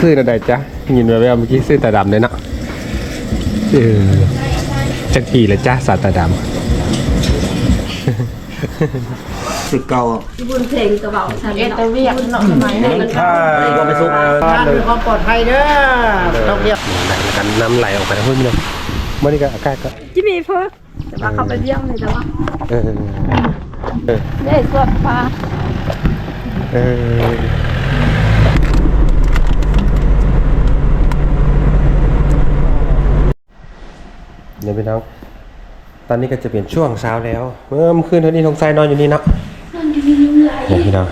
ซื้ออะไรจ๊ะยินไปแล้วเมื่อกี้ซื้อตาดำเลยเนาะเออจักปีเลยจ้าสาตาดสึกเก่าบุญเพลงกระเป๋าฉันเอเนาะตเวียกเนาะสมัยนั้นมันถ้าก็ไปซุกบ้านมีความปลอดภัยเด้อต้องเรียกำไหลแล้วกันน้ำไหลออกไปทั้งพื้นเลยเมื่อนี้ก็อากาศก็จิมีเพิ่มแต่ว่าเขาไปเยี่ยมเลยแต่ว่าเออเออได้สวดฟ้าเออ เดี๋ยวพี่น้องตอนนี้ก็จะเป็นช่วงเช้าแล้วเมื่อคืนเท่านี้ทงไซนอนอยู่นี่เนาะเดี๋ยวพี่น้อง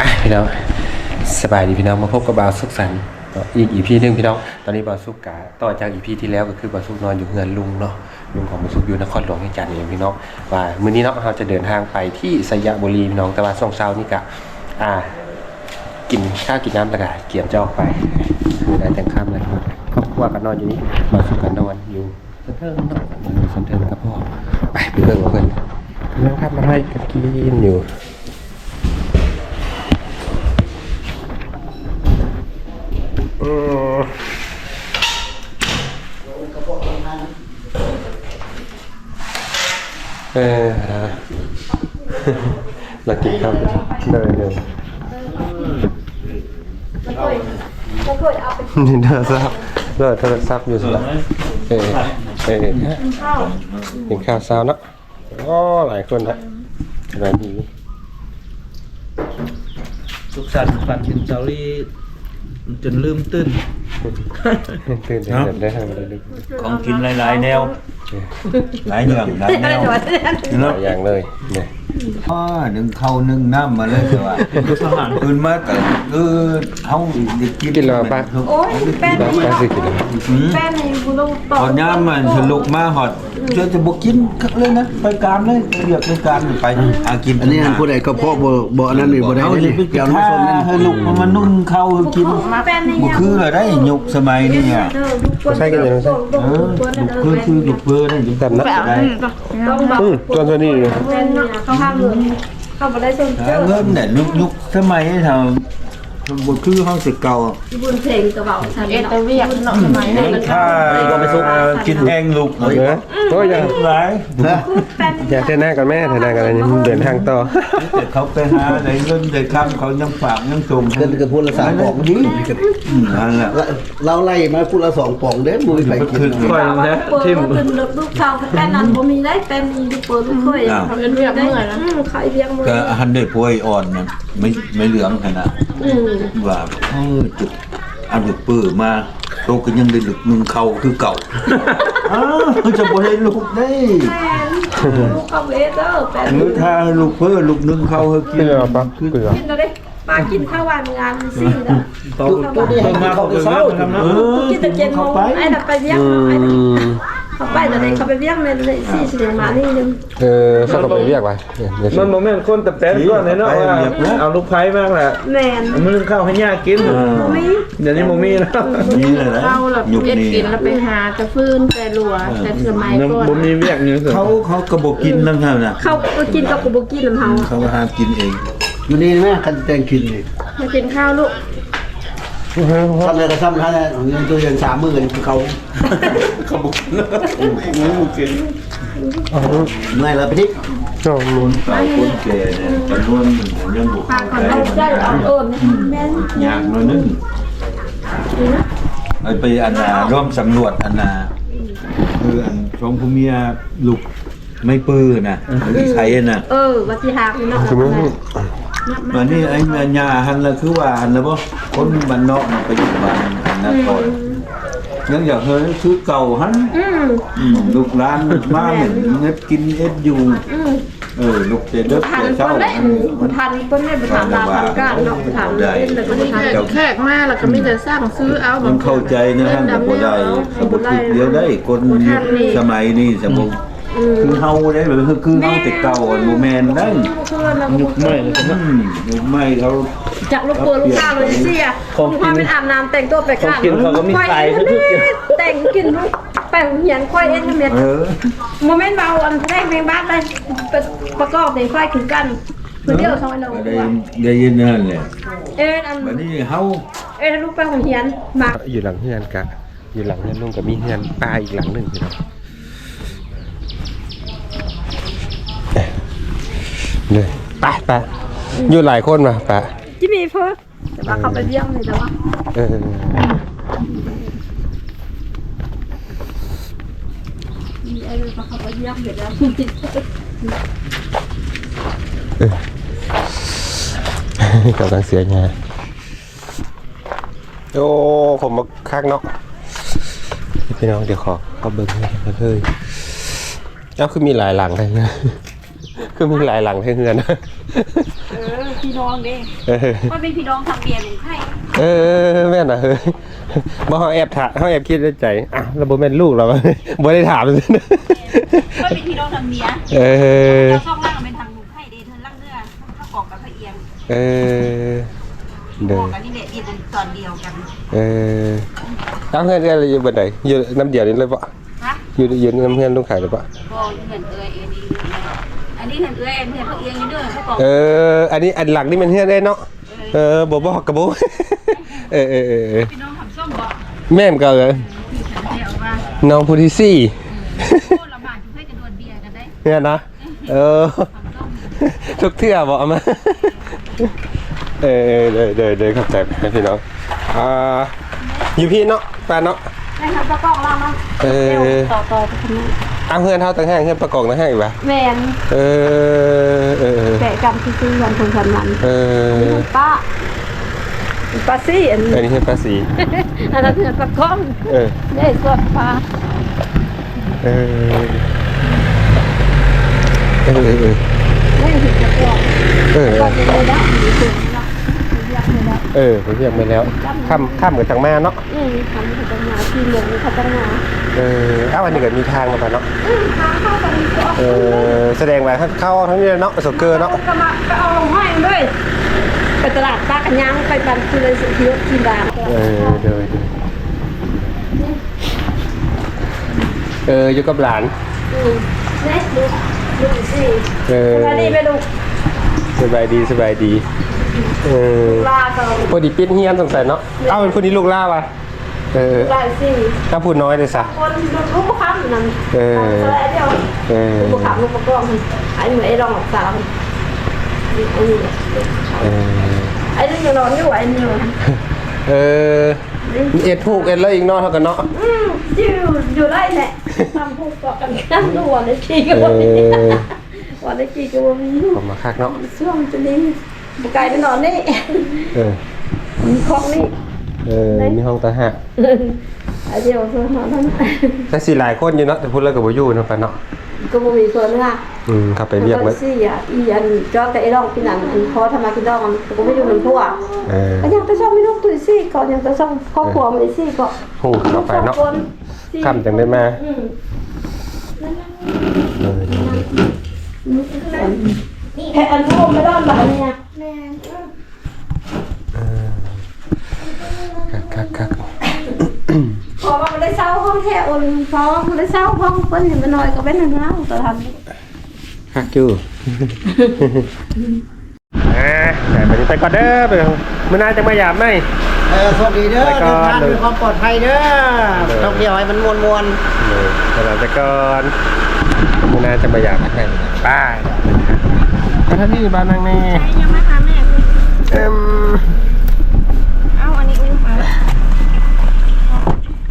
อะพี่น้องสบายดีพี่น้องมาพบกับบาวสุขสันต์ต่ออีกอีพีหนึ่งพี่น้อง ตอนนี้บาวสุกกาต่อจากอีพีที่แล้วก็คือบาวสุกนอนอยู่เฮือนลุงเนาะลุงของบาวสุกอยู่นครหลวงให้จันทร์เองพี่น้องว่ามื้อนี้เนาะเราจะเดินทางไปที่สยบุรีพี่น้องแต่ว่าช่วงเช้านี่กะอ่ากินข้าวกินน้ำแล้วก็เกี่ยมจะออกไปได้แต่งข้ามเลยครอบครัวกันนอนอยู่นี่มาสุกกันนอนอยู่ สนเทิงเนาะอยู่สันเทิงกับพ่อไปไปเบิ่งกับเพื่อนนั่งข้ามมาให้กันกินอยู่เออเรากินข้าวกันเลยเลยก็เคยเอาไปนี่โทรศัพท์เลิศโทรศัพท์อยู่สิละเออ เออกินข้าวกินข้าวเช้าเนอะก็หลายคนนะสบายดีสุขสันต์ฝันกินเซาลี่จนลืมตื่นตื่นเต้นได้ทำอะไรลึกของกินหลายๆแนว หลายอย่างหลายแนวหลายอย่างเลยเนี่ย อ๋อหนึ่งเข้าวหนึ่งน้ำมาเลยแต่ว่าอื่นมาก็คือเฮาได้กินกินแล้วป้าโอ้ยแป้นป้านี่ป้าซื้อกินแล้วหืมแป้นนี่กูต้องต่อตอนย่ามมันสลุกมาหอดเจอจะบ่กินคักเลยนะไปการเลยไปเรียกไปการไปหากินอันนี้ผู้ใดก็เพาะบ่บ่อันนั้นนี่บ่ได้เอาเลยสินี่ไปเกี่ยวกินน้ำข้าส้มนี่ให้ลูกมันมานุ่นเข้าวกินแป้นนี่บ่คือเลยได้ยุคสมัยนี้อะเออลูกคนใช่กันยังใช่เออลูกคือคือลูกเพื่อได้ยุค แบบนั้นได้ ต้องแบบอืมตัวตัวนี้เลยแป้นนี่เขาห้ามเลยเขาบ่ได้ส่งเจหาอเงินเนี่ยยุคยุคสมัยทำ บ่คือเฮาสิเก่าบุญเพลงกระเป๋าฉันเอเนาะตเวียกเนาะสมัยนั้นมันถ้ากินแห้งลูกเออโอ้ยอย่าหลายแป้นอย่าเทหน้ากันแม่เทหน้ากันอะไรนี่เดินทางต่อแต่เขาไปหาได้เงินได้คำเขายังฝากยังส่งเกินกับพูดละสามปองดีนั่นแหละเราไล่มาพูดละสองปองเด้บ่มีใครกินค่อยนะทิมเป็นลูกชาวแป้นนั้นบ่มีได้แป้นนี่ลูกเปิดลูกเคยทำเป็นเวียกเมื่อยนะอืมขายเลี้ยงมือก็หันได้ป่วยอ่อนนะไม่ไม่เหลืองขนาดอืมว่าเออจุดอันลูกปื้อมาโตก็ยังได้ลึกนึงเข้าคือเก่าอ้าวจะบ่ให้ลูกได้แป้นลูกเขาเวเดอร์แป้นมือถ้าลูกเพื่อลูกนึงเข้าให้กิเกนลือปะเกลือกินอะไรมากินข้าววันงานสิเด้อตัวตัวนี้ให้เขาไปเช้าทำนะเออกินแต่เจ็ดโมงไอ้น่ะไปเลี้ยงอืไอ้น่ะม เขาไปแต่เด็กเขาไปเลี้ยงในสี่สิบมานี่นึงเออสักกับไปเรียกไว้เดี๋ยวมันโมเมนต์คนตับแต่ก่อนเลยเนาะว่าเอาลูกไผ่มากแหละแมนมันนึงข้าวให้ย่ากินบ่มีเดี๋ยวนี้โมมีแล้วนี่เลยนะเราแบบยุคเอ็ดนี้กินแล้วไปหาจะฟื้นแต่หลัวแต่สมัยก่อนโมมีเวียกอยู่สิเขาเขาก็บอกกินนั่นเท่าน่ะเขาก็กินกับกูบ่กินน้ำเฮาเขาก็หากินเองอยู่นี่แม่คันแตงกินนี่มากินข้าวลูก ทำอะไรก็ทำท่านเงินตัวเองสามมื้อนี่คือเขาเขาบอกกินเมื่อยแล้วไปทิโอ้มูลสาวคนแก่เนี่ยจำนวนยังบุกปาก่อนเราได้เอาเอิ้นแม่นยากหน่อยนึงไปไปอันนาร่วมสำรวจอันนาคืออันชมพูเมียลูกไม่ปื้อนะที่ใช้น่ะเออว่าสิหาพี่น้องคือ มึงวันนี้ไอ้แม่ยาหันละคือว่าหันละบ่คนบ้านนอกน่ะไปอยู่บ้านอันนั้นก่อนยังอยากเฮ้ยคือเก่าหันอืมอืมลูกหลานมาเหมือนเน็บกินเอ็ดอยู่อืมเออลูกเตเด็กทันแต่เพิ่เช้านได้บ่ทันเพิ่นได้บ่ทันลาทำการเนาะบ่ทันเล่นแล้วก็บ่ทันแขกแขกมาแล้วก็ไม่จะสร้างซื้อเอามับานงเข้าใจนะฮะแต่บ่ได้สมบูรณ์เดียวได้คนสมัยนี้สมบูรณ์ คือเฮาได้แบบคือเฮาแต่เก่าอ่อนโมแมนได้คือเรายุคใหม่เลยอืมยุคใหม่เขา จากลูกเปิดลูกค้าเลยเสียความเป็นอาบน้ำแต่งตัวไปกันแต่งกินลูกไปเหียนค่อยเอ็นเม็ดเออโมเมนต์เบาอันแรกเพลงบ้านเลยประกอบในค่อยคือกันคนเดียวสองไอ้น้องก็ได้ได้ยินนั่นแหละเอ็นอันบัดนี้เฮาเอ็นลูกไปโรงเรียนมาอยู่หลังเฮือนกะ อยู่หลังเฮือนลุงกับมีเฮือนป้าอีกหลังหนึ่งพี่น้อง เลยไปไปอยู่หลายคนมาไปจิมีเพิ่มแต่ว่าเขาไปเยี่ยมเลยแต่ว่าเออมีไอ้ลูกเขาไปเยี่ยมเดี๋ยวแล้วกำลังเสียงานโอ้ผมมาคักเนาะพี่น้องเดี๋ยวขอขอเบิ้งให้กันเลยเอ้าคือมีหลายหลังเลยนะ คือมีหลายหลังให้เฮือนนะเออพี่น้องเด้เออว่าเป็นพี่น้องทำเบียร์หนึ่งให้เออแม่นอะเฮ้ยบ่เฮาแอบถามเฮาแอบคิดในใจอะแล้วบ่แม่นลูกเราบ่ได้ถามเลยนะก็เป็นพี่น้องทางเมียเออเจ้าช่องล่างเป็นทางหนุ่มไผ่เดเธอล่างเนื้อข้าวกอกกับพระเอียงเออเด้บออกกันนี่แหละดีกันตอนเดียวกันเออตั้งเฮือนกันอยู่บ่ได้อยู่น้ำเดียวนี่เลยบ่ฮะอยู่อยู่น้ำเฮือนลุงขายเลยบ่บอกเงินเอ้ยอันนี้ อันนี้เงินเอ้ยเงินพระเอียงอยู่เด้อข้าวกอกเออ อันนี้อันหลังนี่มันเฮือนได้เนาะ เออบ่บอกกับบ่เออเออเออเออพี่น้องทำส้มบอกแม่มก็เออพี่ฉันเดียวว่าน้องผู้ที่สี่โคตรลำบากที่ให้กันโดนเบียร์กันได้เนี่ยนะ เออทุกเทื่อบอกเอามา เออเดยเดยเดยเข้าใจให้พี่น้อง อ่า อยู่พี่เนาะแฟนเนาะให้ทำตะกร้องเราเนาะเออ ต่อต่อไปทำไมเอาเฮือนเท่าตั้งแห้งเฮือนประกอบตั้งแห้งอีกปะแมนเออเออเออแปะกันซื้อๆวันคนสำนันเออป้าป้าซี่อันอันนี้เฮือนภาษีอันนั้นคือตะกร้องเออนี่ส่วนปลาเออเออเออเออนี่คือตะกร้องเออ เออผมเรียกไปแล้วข้ามข้ามกับทางแม่เนาะอืมทำพัฒนาที่เมืองพัฒนาเออเอ้าวันนี้ก็มีทางมาปะเนาะอืมทางเข้าไปก็เออแสดงว่าเข้าทั้งนี้เลยเนาะสกเกอร์เนาะก็มาก็เอาลงห้อยด้วยไปตลาดตากันยังไปบันคือเลยสุดที่ที่ดาเออเดยเดยเอออยู่กับหลานอืมเนี่ยดูดูสิเออสวัสดีไปดูสบายดีสบายดี เออลาต่อพอดีปิดเฮียนสงสัยเนาะเอ้าเป็นคนนี้ลูกล่าวะเออลาสิถ้าพูดน้อยเลยสะ คนลูกค้านั่นเออสลายเดียวเออลูกค้าลูกประกอบไอ้เหมือนไอ้รองสาวไอ้นี่เออไอ้นี่ยังนอนอยู่ไอ้นี่เออเอ็ดผูกเอ็ดแล้วอีกเนาะเท่ากันเนาะอืมอยู่อยู่ได้แหละทำพูดต่อกันกันดูวันได้กี่เอก็วันนี้อวันได้กี่ก็วันนี้ ผมมาคักเนาะช่วงจะนี้ บุกไก่ไปนอนนี่เออมีคลองนี่เออมีห้องตาหะไอ้เดียวเพื่อนนอนนั่นแต่สิหลายคนอยู่เนาะแต่พูดแล้วก็บ่อยู่เนาะปะเนาะก็บ่มีคนละอืมขับไปเรียกมัไว้นสิอะอีอันจอแต่ไอ้รองพี่นันอันพอทำมากินดองมันก็ไม่อยู่เหมือนพวกเออก็ยังไปซ่อมไม่ลูกตุ้ยซี่ก่อนยังไปซ่อมครอบครัวมันซี่ก่อนหูต่อไปเนาะคนซี่คำจังได้มาอืมเออแค่อันนู้นไม่รอดแบบนี้ แม่คักคักคักพอว่ามันได้เศร้าห้องแท้อุ่นพอมันได้เศร้าห้องเพิ่นเห็นมันน้อยก็เป็นหนึ่งแล้วตัวทันคักอยู่อ่าแต่ไปนี้ไปก่อนเด้อไปมื้อหน้าจะมาหยามไหมเออสวัสดีเด้อแล้วก็เดินทางด้วยความปลอดภัยเด้อต้องเที่ยวให้มันมวนมวนเลยเวลาจะก่อนมื้อหน้าจะมาหยามไหมไป้า ก็ท่านนี่บ้านนางนี่ยังมาหาแม่เอ็มเอาอันนี้อุ้มเอา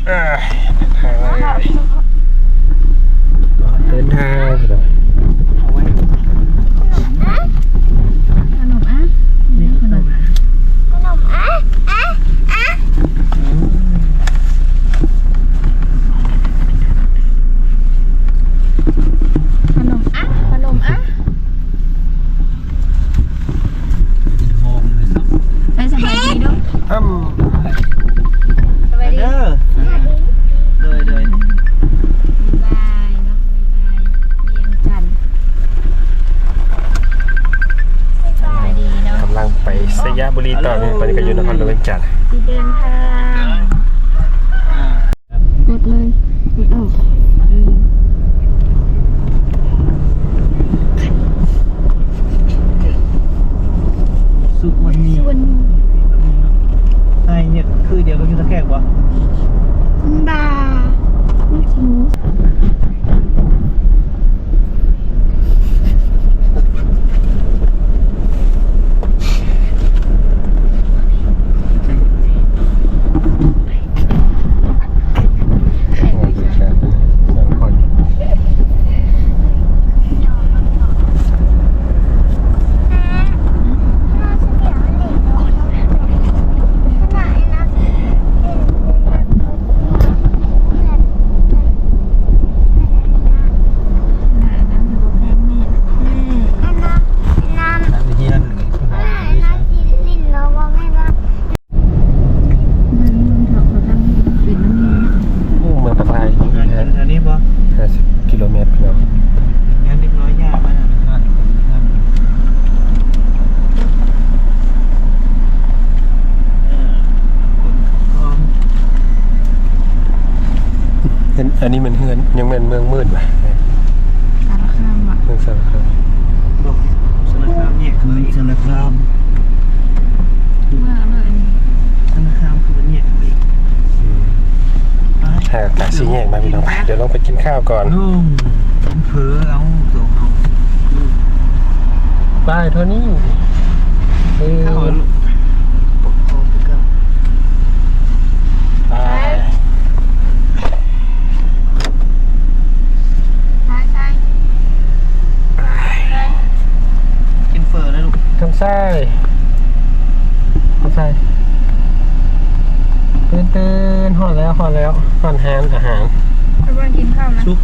เอ้ยทางอะไรเดินทาง ยาบุรีต่อเนี่ยตอนนี้ก็อยู่นครหลวงจันทร์ที่เดินทางกดเลยกดออกอืม ตัวกินตะแคงวะ บาไม่รู้ บางคน นั่นเฮียน เมืองปากลาย อันนี้ปะ 50กิโลเมตรพี่น้อง ยังเล็กน้อยยากมาก เห็นอันนี้มันเฮือนยังเป็นเมืองมืดว่ะ สารคามว่ะ เมืองสารคาม สารคามเนี่ยคือสารคาม เมื่อเมื่ออันนี้ สารคามคือเนี่ย ถ้าอากาศสีแยกมาพี่น้องไปเดี๋ยวลองไป กินข้าวก่อนนุ่มเผลอเอาตัวเอาบายเท่านี้เออเข้าลูกปกครองไปกับบายกินเฟอร์แล้วลูกทำไส้ทำไส้ตื่นตื่นหอดแล้วหอดแล้วหอนแฮนอาหาร ไปบ้านกินข้าวนะชุก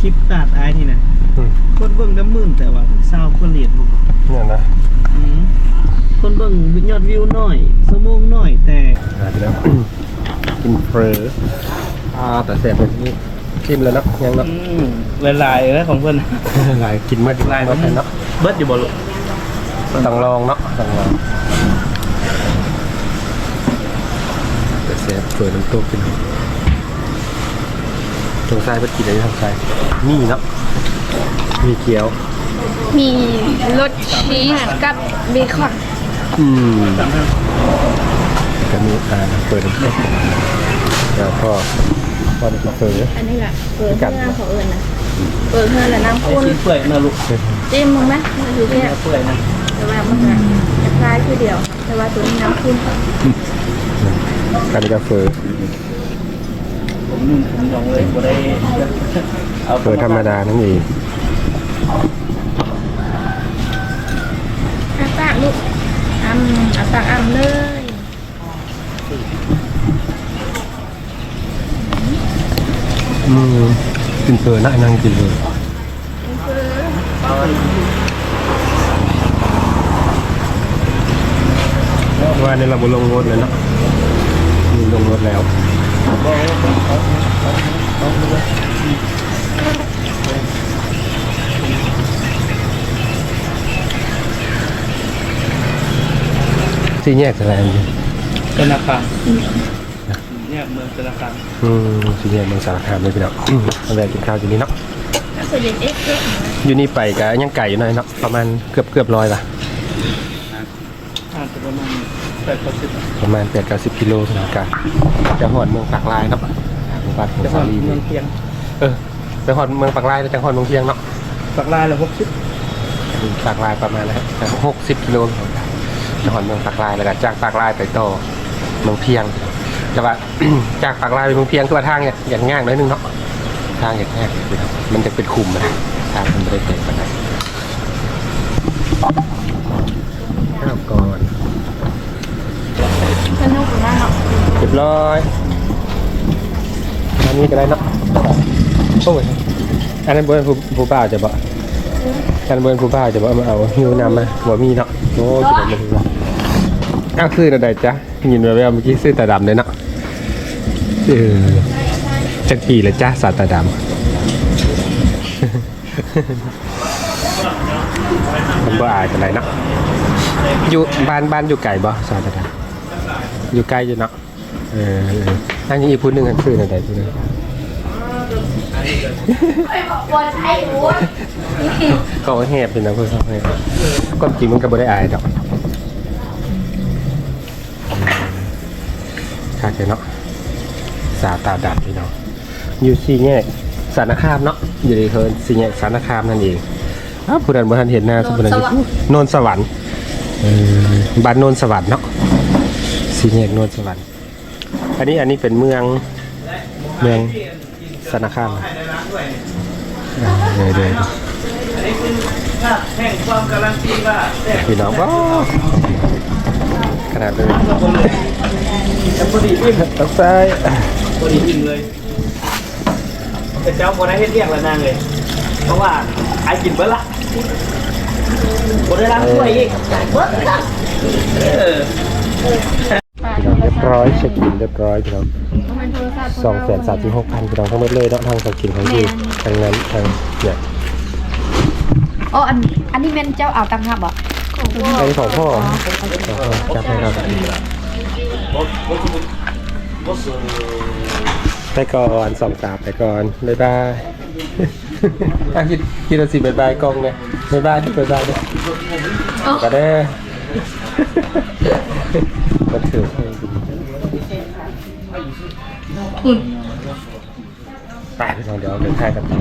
คลิปตัดไอ้นี่นะอืมคนเบิ่งน้ำมื่นแต่ว่าเศร้าคนเหรียญลูกเนี่ยนะอืมคนเบิ่งยอดวิวหน่อยชั่วโมงหน่อยแต่หายไปแล้ว กินเฟรอ่าแต่แสบแบบนี้ชิมแล้วเนาะยังเนาะอืมหลายๆนะของเพื่อนหลายกินเมื่อหลายเมื่อเนาะเบิดอยู่บ่ลูกต้องลองเนาะต้องลองแต่แสบเปิดน้ำตุ๊กกิน ตรงซ้ายเพิ่นกินอะไรทางซ้ายนี่เนาะมีเกี๊ยว มีรสชีสกับเบคอนอืมก็มีอ่าเปิดน้ำซุปแล้วก็พอได้กินเฟออันนี้แหละเปิดกัดเพื่อเขาเอิญนะเปิดเพื่อและน้ำไอ้ข้นชิ้นเปื่อยนะลูกจิ้มมึงไหมมันอยู่เนื้แค่อเปื่อยนะแต่ว่ามันจะคล้ายคือเดียว แต่ว่าตัวนี้น้ำข้นกันกาเฟอ ผมนุ่มผมยองเลยบ่ได้เอาเฟอธรรมดานั่นเองอาปากลูกอ้ำอาปากอ้ำเลยอืมกินเฟอน่านั่งกินเลยว่าในเราบลงรถเลยเนาะมีลงรถแล้ว ที่แยกอะไรอันนี้ธนาคารเนี่ยเมืองธนาคารอืมที่แยกเมืองสารคามเลยพี่น้องอืมเอาไปกินข้าวที่นี่เนาะแล้วส่วนใหญ่เอ็กซ์เอ็กซ์อยู่นี่ไปก็ยังไก่อยู่หน่อยเนาะประมาณเกือบเกือบร้อยละ อาจจะประมาณ แปดเปอร์เซ็นต์ประมาณ8 9 0กิโลถึงกันจะหอดเมืองปากลายเนาะหมู่บ้านของจะสามาลีเมืองเพียงเออไปหอดเมืองปากลายแล้วจังหอดเมืองเพียงเนาะปากลายละหกสิบปากลายประมาณแล้วหกสิบกิโลจังหอดเมืองปากลายแล้วก็จากปากลายไปต่อเมืองเพียง แต่ว่า จากปากลายไปเมืองเพียงตัวทางเนี่ยอย่างง่ายหน่อยนึงเนาะทางอย่างง่ายเลยครับมันจะเป็นคุมนะทางมันไม่ได้เต็มปานใดข้าวก่อน สนุกมากเนาะเรียบร้อยอันนี้ก็ได้เนาะโอ้ยอันนั้นบนผู้ผู้บ่าวจะบ่อันนั้นบนผู้บ่าวจะบอามาเอาหิวนำมาบ่มีเนาะโอ้กินแบบนี้อ้าวซื้ออะไรจ๊ะยินไปว่าเมื่อกี้ซื้อตาดำเลยเนาะเออจักปีเลยจ้าสาตาดำมันบ่อายเป็นไรเนาะอยู่บ้านบ้านอยู่ไก่บ่สาตาดำ อยู่ใกล้อยู่เนาะเออเอออันนี้อีกพูดหนึ่งอันซื้ออะไรพูดหนึ่งเขาแหบเป็นนะเพื่อนเขาแหบก็จริงมันก็บ่ได้อายดอกขคักเลยเนาะสาวตาดัดพี่น้องอยู่สี่แยกสารคามเนาะอยู่ในเคินสี่แยกสารคามนั่นเองอ้าวผู้ใดบ่ทันเห็นหน้าสมบูรณ์โนนสวรรค์เออบ้านโนนสวรรค์เนาะ สี่แยกโนนสวรรค์อันนี้อันนี้เป็นเมืองเมืองสนารคามเดี๋ยวเดี๋ยวอันนี้คือภาพแห่งความการันตีว่าพี่น้องว้าวขนาดเลยจะพอดีอิ่มตักซ้ายพอดีอิ่มเลยแต่เจ้าคนนั้นเฮ็ดเรียกละนางเลย เพราะว่าไอ้กินเบิ้ลละคนได้รับช่วยอีกเบิ้ลละ รียบร้อยเช็คบินเรียบร้อยพี่น้องสองแสนสามสิบหกพันพี่น้องทั้งหมดเลยเนาะทางสกินของที่ทางนั้นทางเนี่ยอ๋ออันอันนี้แม่นเจ้าเอาตังค์ครับบ่อันนี้ของพ่อของพ่อจับให้เราไปก่อนสองสามไปก่อนบ๊ายบายอะคิดคิดว่าสิบ๊ายบายกล้องเนี่ยบ๊ายบายที่บ๊ายบายเนี่ยก็ได้ก็ถือให้ดี ไปพี่น้องเดี๋ยวเดินทางกันต่อ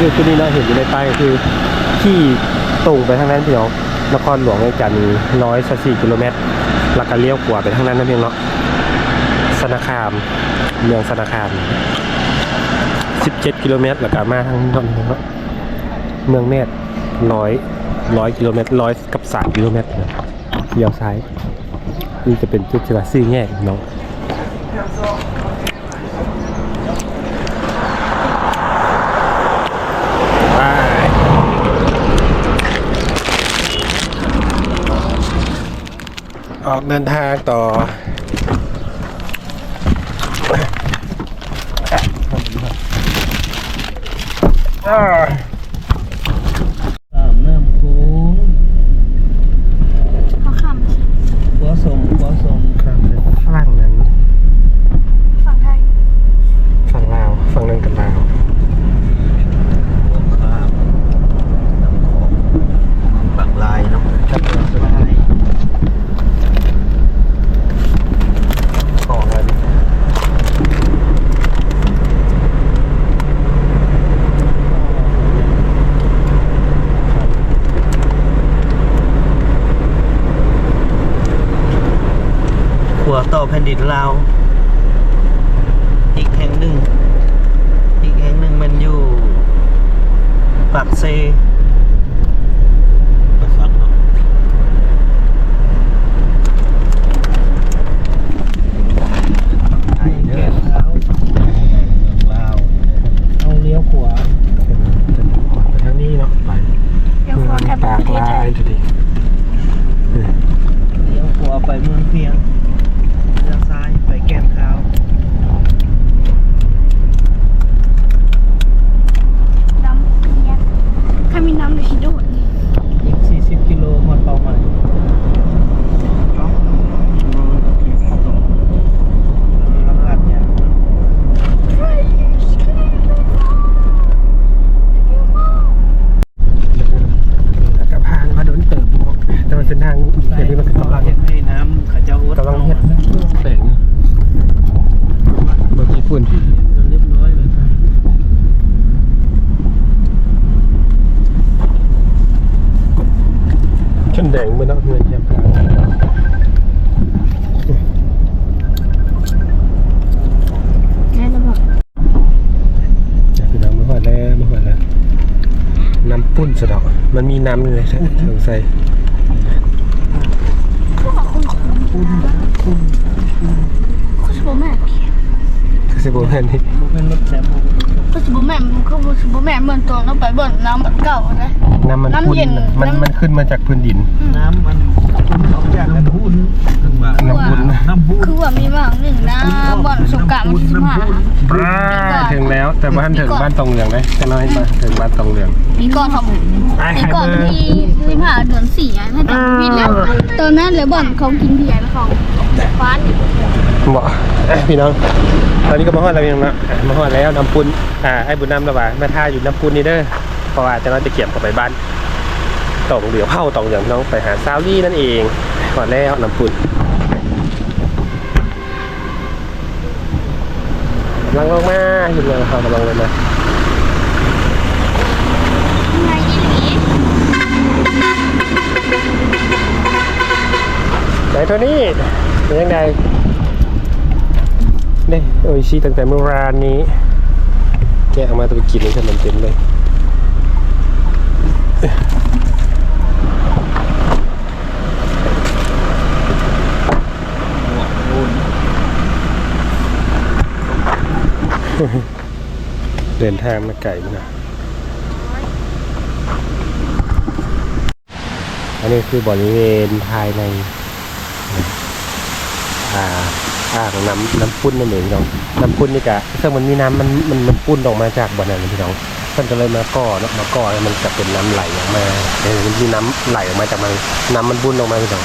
ดูที่นี่เราเห็นอยู่ในป้ายคือที่ตรงไปทางนั้นพี่น้องนครหลวงในจันทร์ร้อยสี่กิโลเมตรแล้วก็เลี้ยวขวาไปทางนั้นนั่นเองเนาะสนาคามเมืองสนาคามสิบเจ็ดกิโลเมตรแล้วก็มาทางนั้นเนาะเมืองเมธร้อย ร้อยกิโลเมตรร้อยกับสามกิโลเมตรนะเลี้ยวซ้าย นี่จะเป็นจุดที่ว่าซื้อแง่เนาะไปออกเดินทางต่ออ่า ตามน้ำโค้ง เขาข้าม หัวสมหัวสม ครับฝรั่งนั้น ฝั่งไทย ฝั่งลาวฝั่งนั้นกับลาว หัวข้ามน้ำของบางลายเนาะ ครับของอะไร หัวต่อแผ่น ดินลาว อีกแห่งหนึ่ง อีกแห่งหนึ่งมันอยู่ปากเซ ประสักเนาะ ไทยเด้อเท้า เมืองลาว เอาเลี้ยวขวา ไปทางนี้เนาะไป เดี๋ยวขอแค่ป ปาก ระเทศ ลา ไท ย ย ดูดิ เลี้ยวขวาไปเมืองเพียงเลี้ยวซ้ายไปแก้มขาว น้ำเนี่ยถ้ามีน้ำเดี๋ยวฉันโดด อีก 40 กิโลหมดเป้าหมายลำลัดเนี่ย แล้วก็ผ่านมาโดนเติบเนาะแต่ว่าเส้นทาง ใช่ เดี๋ยวนี้มัน กำ กำ ลั ลั ง ง เฮ็ดให้น้ำเขาเจ้า กำลังเฮ็ดแสงเมื่อกี้ฝุ่น เรียบร้อยเลยครับ ชนแดงเมื่อนักเงินแคมป์กลาง แม่จะบอก อยากพี่น้องมาหอดแล้วมาหอดแล้ว น้ำปุ้นสะดอก มันมีน้ำเลยใช่ถึงใส่คุณสมบูรณ์แม่คือสิบโบแมนนี่บุกเป็นรถแซมผมคุณสมบูรณ์แม่คุณสมบูรณ์แม่เหมือนตัวเราไปเบิ่นน้ำแบบเก่านะ น้ำมันน้ำปุ้นเย็นน่ะมันน้ำ มันขึ้นมาจากพื้นดิน น้ำมันออกจากกันพูนถึงว่าน้ำปุ้นนะน้ำพูนคือว่ามีมากหนึ่งนะบ่อนสงกรารวันที่สิบห้า อ่าถึงแล้วแต่บ้านถึงบ้านตรงเหลืองได้จะน้อยมาถึงบ้านตรงเหลืองปีก่อนครับไปปีใครก่อนเบอร์ที่สิบห้าเดือนสี่อะถ้าจำไม่ผิดแล้วตอนนั้นเลยบ่อนเขากินเบียร์นะของฟ้านบอกเอ้ยพี่น้องตอนนี้ก็มาฮอดแล้วพี่น้องนะอะมาฮอดแล้วน้ำปุ้นอ่าไอ้บุญนำระบาดมาท่าอยู่น้ำปุ้นนี่เด้อ เพราะว่าจะน้อยจะเก็บกลับไปบ้านตองเดี๋ยวเข้าตองอย่างน้องไปหาซาวลี่นั่นเองก่อนแล้วน้ำปุ่นกำลังลงมาเห็นเลยเขากำลังเลยมาไหนตัวนี้เป็นยังไงเนี่ยโอ้ยชีตั้งแต่เมื่อวานนี้ แกะออกมาตัวไปกินเลยมันเต็มเลย เดินทางมาไก่นะอันนี้คือบริเวณภายในอ่าอ่างน้ำน้ำปุ้นนั่นเองน้องน้ำปุ้นนี่กะซึ่งมันมีน้ำมันมันมันปุ้นออกมาจากบ่อนั้นนะพี่น้อง ท่านก็เลยมาก่อเนาะมาก่อให้มันจะเป็นน้ำไหลออกมาเออมันมีน้ำไหลออกมาจากมันน้ำมันบุ้นออกมาพี่น้อง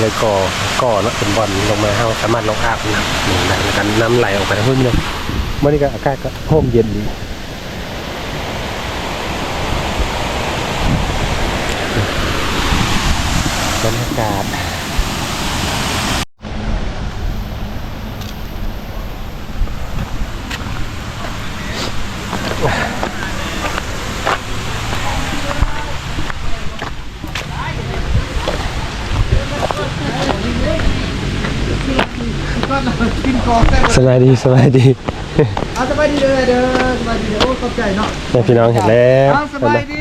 เลยก่อก่อเนาะเป็นบอนลงมาให้เราสามารถลงอาบน้ำหนึ่งได้แล้วกันน้ำไหลออกไปทั้งพื้นเลยเมื่อนี้ก็อากาศก็ร่มเย็นดีบรรยากาศ สบายดีสบายดีเอาสบายดีเด้อเด้อสบายดีเด้อโอ้ขอบใจเนาะแม่พี่น้องเห็นแล้วเอาสบายดี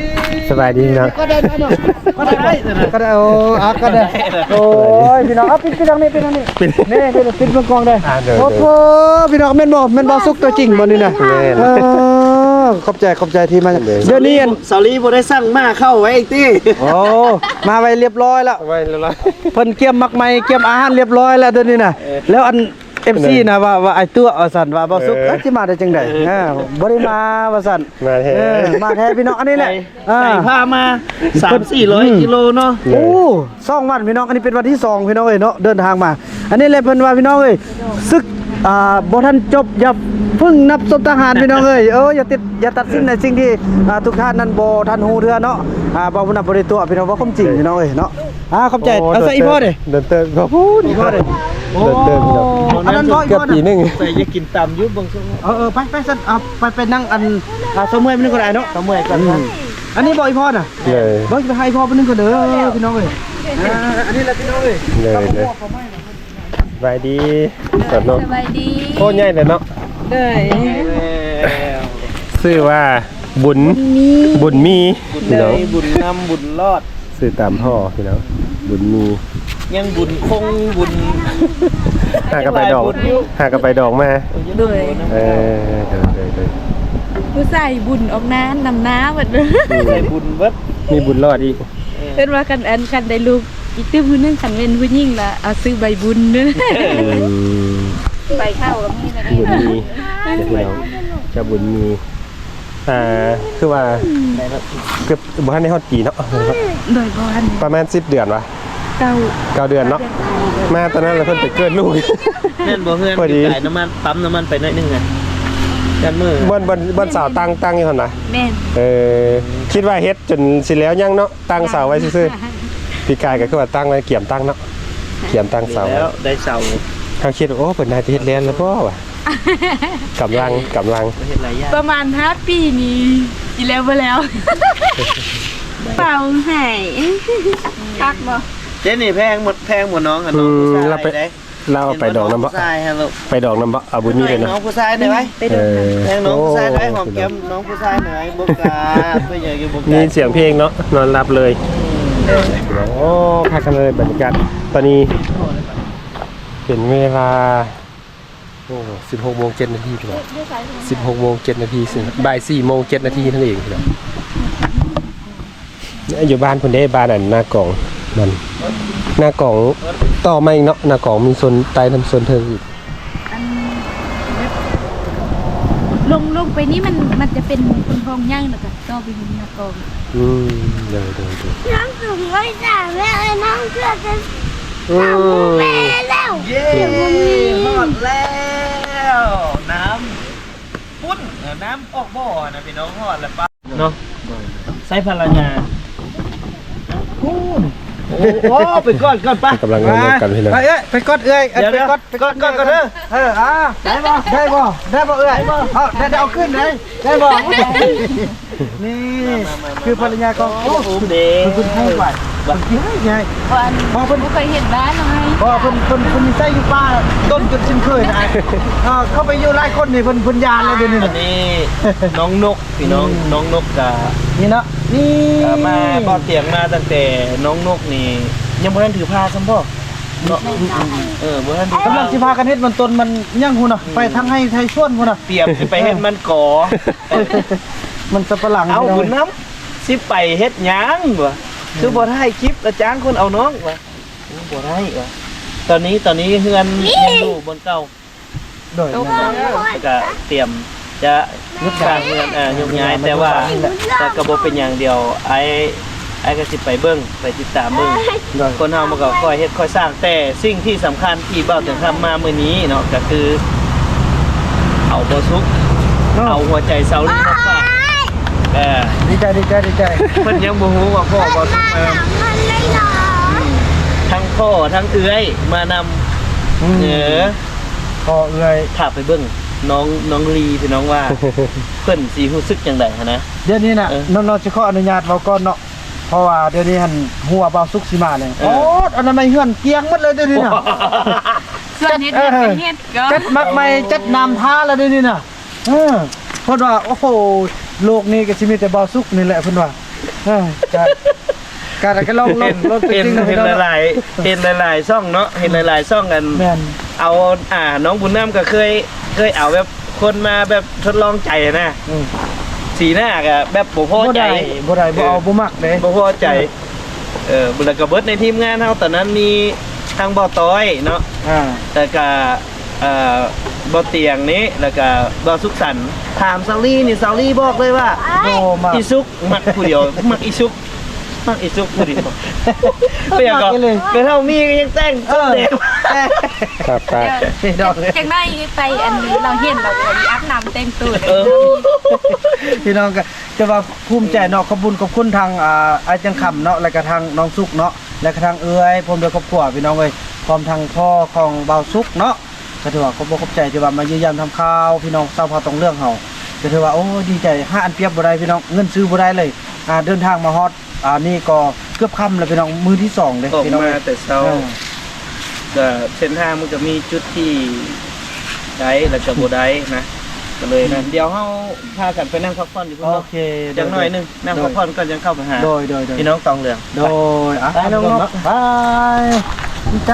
สบายดีพี่น้องก็ได้เนาะก็ได้ก็ได้โอ้อาก็ได้โอ้ยพี่น้องเอาปิดพี่น้องนี่ปิดน้องนี่ปิดนี่ปิดปิดเมืองกองได้อ่าเดี๋ยวโอ้โหพี่น้องแม่นบ่แม่นบ่ซุกตัวจริงบ่นี่นะแม่นเออขอบใจขอบใจที่มาเดี๋ยวนี้อันสาลีบ่ได้สั่งมาเข้าไว้อีกติโอ้มาไว้เรียบร้อยแล้วไว้แล้วล่ะเพิ่นเกียมมักไม้เกียมอาหารเรียบร้อยแล้วเดี๋ยวนี้น่ะแล้วอัน FC นะว่าว่าไอ้ตัวว่าซั่นว่าบ่สุกเออเอ้ยสิมาได้จังได๋อ่าบ่ได้มาว่าซั่นมาแท้เออมาแท้พี่น้องอันนี้แหละอ่าไก่พามา3-400กิโลเนาะโอ้สองวันพี่น้องอันนี้เป็นวันที่สองพี่น้องเอ้ยเนาะเดินทางมา อันนี้เลยเพิ่นว่าพี่น้องเอ้ยศึกอ่าบ่ทันจบอย่าเพิ่งนับศพทหารพี่น้องเอ้ยเอออย่าติดอย่าตัดสินในสิ่งที่อ่าทุกท่านนั้นบ่ทันฮู้เทื่อเนาะอ่าบ่ผู้นับบ่ได้ตัวพี่น้องว่าความจริงพี่น้องเอ้ยเนาะ อ่าขอบใจเอาใส่อีพ่อดิเดินเติมขอบคุณอีพ่อดิเดินเติมพี่น้องอันนั้นพ่ออีเกือบพ่อปีน่ะหนึงแต่อย่ากินตำยุบเบิ่งซุเออเออไปไปสั่นเอาไปไปนั่งอันอ่าสมวยมันนึงก็ได้เนาะตำเมื่อยกันอืมอันนี้บ่อีพ่อน่ะเลยบ่จะไปให้พ่อมันนึงก็เด้อพี่น้องเอ้ยอ่าอันนี้แหละพี่น้องเอ้ยเลยเลยสบายดีสดเนาะสบายดีโคตรใหญ่เลยเนาะเลยชื่อว่าบุญบุญมีบุญพี่เลน้องยบุญนำบุญรอด ชื่อตามพ่อพี่น้องบุญมียังบุญคงบุญหากระไปดอกหากระไปดอกมาเลยเออเดินเดินเดินผู้ใส่บุญออกน้านำน้าหมดเลยใส่บุญเบิดมีบุญรอดอีกเป็นว่ากันอันกันได้ลูกอีกตื้อผู้หนึงคันเป็นผู้หญิงละเอาซื้อใบบุญเด้ออืมไปเข้ากับนี่นะบุญมีพี่น้องเจะบุญมี อ่าคือว่าเกือบบ้านในฮอดปีเนาะโดยบอลประมาณ10เดือนวะเก่าเก้าเดือนเนาะมาตอนนั้นเราเพิ่นไปเกิดลูกแม่นบ่เฮือนพอดีจ่ายน้ำมันปั๊มน้ำมันไปหน่อยหนึงไงกันมือบนบนบนเสาตั้งตั้งอยู่หั่นน่ะแม่นเออคิดว่าเฮ็ดจนสิแล้วยังเนาะตั้งเสาไว้ซื่อๆพี่กายก็คือว่าตั้งไว้เกี่ยมตั้งเนาะเกี่ยมตั้งเสาไว้แล้วได้เสาเขาคิดว่าโอ้เพิ่นน่าจะเฮ็ดแล้วแล้วบ่วะ กำลังกำลังเฮ็ดหลายอย่างประมาณ5ปีนี้อีแล้วบ่แล้ว เป่าให้คักบ่เจ๊นี่แพงหมดแพงหมดน้องอะน้องผู้ชายเราไปได้เราเอาไปดอกน้ำบ่ผู้ชายฮะลูกไปดอกน้ำบ่เอาบุญมีเลยน้อเนาะงผู้ชายได้ไหมเออแพงน้องผู้ชายได้หอมแก้มน้องผู้ชายหน่อยบกกาเพื่อใหญ่กับบกมีกาเสียงเพลงเนาะนอนหลับเลยโอ้พักกันเลยบรรยากาศตอนนี้เป็นเวลา โอ้สิบหกโมงเจ็ดนาทีพี่น้องสิบหกโมงเจ็ดนาทีสิบ่ายสี่โมงเจ็ดนาทีนั่นเองพี่น้องเนี่ยอยู่บ้านคนได้บ้านอันหน้ากล่องมันหน้ากล่องต่อมาอีกเนาะหน้ากล่องมีโซนใต้น้ำโซนเทิงอีกลงลงไปนี่มันมันจะเป็นคนทองย่างแล้วก็ต่อไปหินนะกองอืมเดี๋ยวเดี๋ยวเดี๋ยวน้องสูงไว้จ้ะแม่เอ้ยน้องเพื่อจะ อืมแล้วเย้หอดแล้ว น้ำปุ้นเออน้ำออกบ่อนะพี่น้องหอดแล้วปะเนาะใส่พลังงานพูนโอ้โหไปก่อนก่อนไปกำลังงงๆกันพี่น้องไปเอ้ยไปกดเอ้ยเดี๋ยวไปกดไปกดก่อนก่อนเด้อเอออ่าได้บ่ได้บ่ได้บ่เอ้ยเอาได้เอาขึ้นเลยได้บ่นี่คือภรรยาของโอ้อุ้มเด้คุณให้ไหวบักเยอะไงวันพอเพิ่นบ่เคยเห็นบ้านเลยพอเพิ่นเพิ่นเพิ่นมีไส้อยู่ป่าต้นจนชินเคยนะอ่าเข้าไปอยู่หลายคนนี่เพิ่นเพิ่นยานเลยเดี๋ยวนี้อัน่ะนนี้น้องนกพี่น้องน้องนกกับนี่เนาะนี่มาบ่เตียงมาตั้งแต่น้องนกนี่ยังบ่ทันถือผ้าซ้ำบ่เนาะเออบ่ทันถือผ้ากำลังสิพากันเฮ็ดมันต้นมันยังหุ่นน่ะไปทางให้ไทยชวนหุ่นน่ะเตรียมสิไปเฮ็ดมันก่อมันสับปะหลังเอาพี่น้งบุญน้ำสิไปเฮ็ดหยังวะ คือบ่ได้คลิปแล้วจ้างคนเอาน้องวะโอ้บ่ได้วะตอนนี้ตอนนี้เฮือนยังอยู่บนเก่าโดยนะแล้วก็เตรียมจะยุบสร้างเฮือนอ่ายกย้ายแต่ว่าแต่ก็บ่เป็นอย่างเดียวไอ้ไอ้ก็สิไปเบิ่งไปติดตามเบิ่งโดยคนเฮามันก็ค่อยเฮ็ดค่อยสร้างแต่สิ่งที่สำคัญที่เบ้าถึงทำมามื้อนี้เนาะก็คือเอาบ่สุกเอาหัวใจเซาลีมาฝาก เออดีใจดีใจดีใจเพิ่นยังบ่ฮู้ว่าพ่อบ่สุกมามันเลยเหรอทั้งพ่อทั้งเอื้อยมานำอืมเออพอเอ้ยถ้าไปเบิ่งน้องน้องลีพี่น้องว่า เพิ่นสิรู้สึกจังได๋หันนะ เดี๋ยวนี้น่ะเออน้องๆจะขออนุญาตเว้าก่อนเนาะเพราะว่าเดี๋ยวนี้หันหัวเบาสุกสิมาเลยเออ โอ้อันนั้นไม่เฮือนเกรียงหมดเลยเดี๋ยวนี้น่ะ ส่วนนี้เด็กไปเฮ็ดก็จัดมักไม่จัดนำท่าแล้วเดี๋ยวนี้น่ะเออเพราะว่าโอ้โห โลกนี้ก็สิมีแต่เบาสุกนี่แหละเพิ่นว่าเออการการก็ลองลอเห็งนลองตัวเห็นจริงนะเห็พี่นน้องหลายๆเห็นหลายๆช่องเนาะเห็นหลายๆช่องกัน แม่น เอาอ่าน้องบุญน้ำก็เคยเคยเอาแบบคนมาแบบทดลองใจนะอืม สีหน้าก็แบบบ่พอบ่ใจ ได้บ่ได้บ่เอาบ่มักเด้ บ่พอใจ เออบุญกระเบิดในทีมงานเฮาตอนนั้นมีทางบ่อต้อยเนาะอ่าแล้วก็ เอ่อบ่อเตียงนี้แล้วก็บ่อสุขสันต์ถามซาลี่นี่ซาลี่บอกเลยว่าโอ้มาอีซุกมักผู้เดียวมักอีซุกมักอีซุกผู้เดียวเปียกก็มักอีเลยเป็นเท่ามีก็ยังแต่งเออเด็กครับครับพี่น้องเอ้ยจังได้ไปอันนี้เราเห็นเราก็อาบน้ำเต็มตัวเลยเออ พี่น้องก็จะว่าภูมิใจเนาะขอบคุญขอบคุณทางอ่าอาจังคำเนาะแล้วก็ทางน้องสุกเนาะแล้วก็ทางเอื้อยผมเดียวครอบครัวพี่น้องเอ้ยพร้อมทางพ่อของเบาสุกเนาะ ก็ถือว่าขอบคุณขอบใจที่ว่ามาเยือนยามทำข้าวพี่น้องเศร้าพอตรงเรื่องเฮาก็ถือว่าโอ้ดีใจห้าอันเปรียบบ่ได้พี่น้องเงินซื้อบ่ได้เลยอ่าเดินทางมาฮอดอ่านี่ก็เกือบค่ำแล้วพี่น้องมือที่สองเลยออกพี่น้องมาเอ้ยแต่เช้าเออ ก็เส้นทางมันก็มีจุดที่ได้แล้วก็บ่ได้นะก็เลยนะเดี๋ยวเฮาพากันไปนั่งพักผ่อนอยู่พุ่นโอเนาะเคจังหน่อยหนึงนั่งพักผ่อนก่อนยังเข้าไปหาโดยโดยโดยพี่น้องตองเหลือง โดยอะไปน้องนกบายดีใจ